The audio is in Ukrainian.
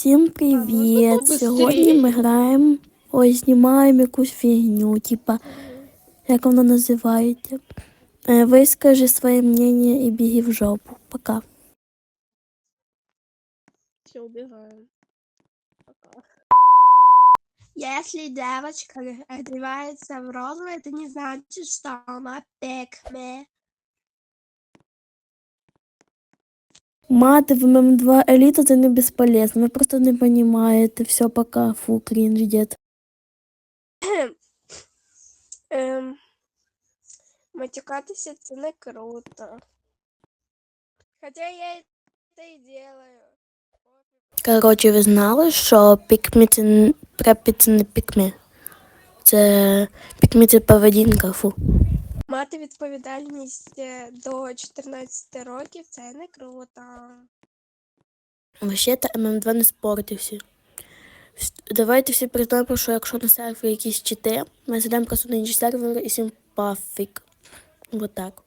Всім привіт! Сьогодні ми граємо, ой, знімаємо якусь фігню, типа, як воно називається. Е, Вискажи своє мнение і біги в жопу. Пока. Все, убегаем. Пока. Если девочка одевается в розовое, это не значит, что она пекме. Мати в ММ2 еліта це не безполезно. Ви просто не розумієте. Все, пока. Фу, крінж, дід. Ем, матюкатися це не круто. Хотя я это и делаю. Коротше, ви знали, що пікмі це н- препі це не пікмі. Це пікмі це поведінка, фу. Мати відповідальність е, до 14 років це не круто. Вообще-то ММ2 не спортився. Давайте всі признаємо, що якщо на сервері якісь чити, ми зайдемо просто на інші сервери і всім пафік. Вот так.